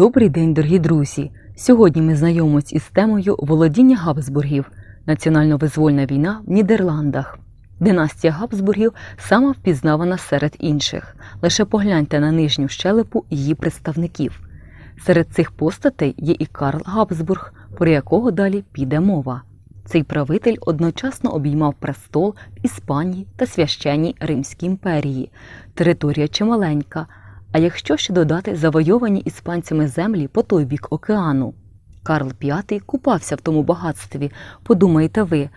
Добрий день, дорогі друзі! Сьогодні ми знайомимось із темою володіння Габсбургів національно-визвольна війна в Нідерландах. Династія Габсбургів сама впізнавана серед інших. Лише погляньте на нижню щелепу її представників. Серед цих постатей є і Карл Габсбург, про якого далі піде мова. Цей правитель одночасно обіймав престол в Іспанії та священній Римській імперії. Територія чималенька, а якщо ще додати завойовані іспанцями землі по той бік океану. Карл V купався в тому багатстві, подумаєте ви,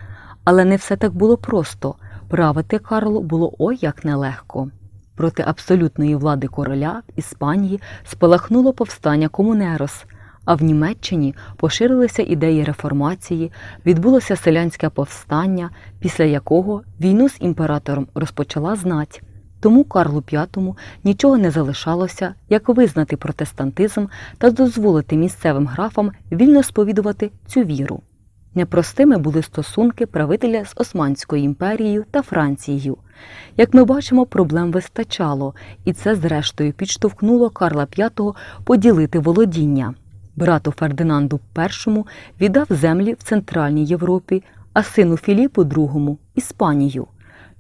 але не все так було просто. Правити Карлу було ой як нелегко. Проти абсолютної влади короля в Іспанії спалахнуло повстання Комунерос, а в Німеччині поширилися ідеї реформації, відбулося селянське повстання, після якого війну з імператором розпочала знать. Тому Карлу V нічого не залишалося, як визнати протестантизм та дозволити місцевим графам вільно сповідувати цю віру. Непростими були стосунки правителя з Османською імперією та Францією. Як ми бачимо, проблем вистачало, і це, зрештою, підштовхнуло Карла V поділити володіння. Брату Фердинанду І віддав землі в Центральній Європі, а сину Філіпу II – Іспанію.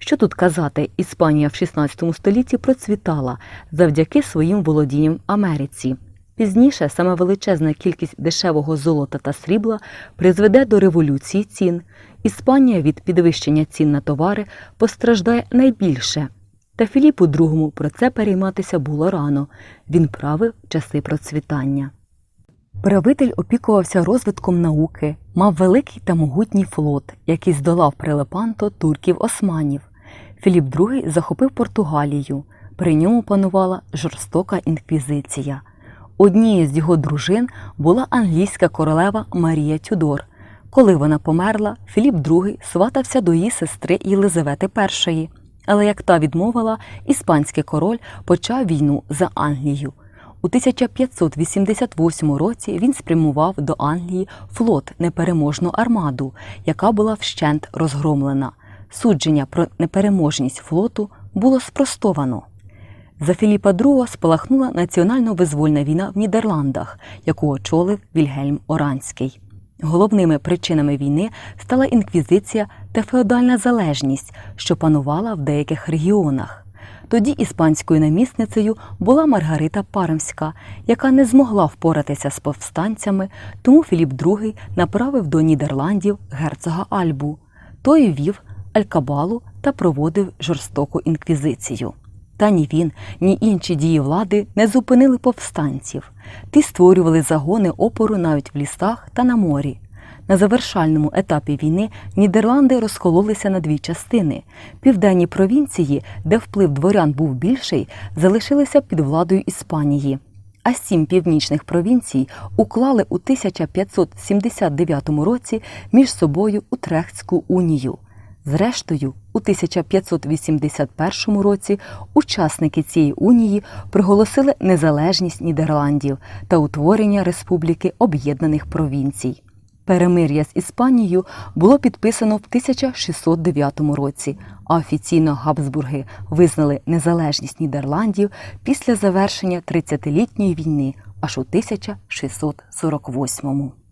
Що тут казати, Іспанія в 16 столітті процвітала завдяки своїм володінням Америці. Пізніше саме величезна кількість дешевого золота та срібла призведе до революції цін. Іспанія від підвищення цін на товари постраждає найбільше. Та Філіпу II про це перейматися було рано. Він правив часи процвітання. Правитель опікувався розвитком науки, мав великий та могутній флот, який здолав прилепанто турків-османів. Філіп II захопив Португалію. При ньому панувала жорстока інквізиція. Однією з його дружин була англійська королева Марія Тюдор. Коли вона померла, Філіп II сватався до її сестри Єлизавети І. Але як та відмовила, іспанський король почав війну за Англію. У 1588 році він спрямував до Англії флот непереможну армаду, яка була вщент розгромлена. Судження про непереможність флоту було спростовано. За Філіпа II спалахнула національно-визвольна війна в Нідерландах, яку очолив Вільгельм Оранський. Головними причинами війни стала інквізиція та феодальна залежність, що панувала в деяких регіонах. Тоді іспанською намісницею була Маргарита Пармська, яка не змогла впоратися з повстанцями, тому Філіп II направив до Нідерландів герцога Альбу. Той вів Алькабалу та проводив жорстоку інквізицію. Та ні він, ні інші дії влади не зупинили повстанців. Ті створювали загони опору навіть в лісах та на морі. На завершальному етапі війни Нідерланди розкололися на дві частини. Південні провінції, де вплив дворян був більший, залишилися під владою Іспанії. А сім північних провінцій уклали у 1579 році між собою Утрехтську унію. Зрештою, у 1581 році учасники цієї унії проголосили незалежність Нідерландів та утворення Республіки Об'єднаних Провінцій. Перемир'я з Іспанією було підписано в 1609 році, а офіційно Габсбурги визнали незалежність Нідерландів після завершення 30-літньої війни аж у 1648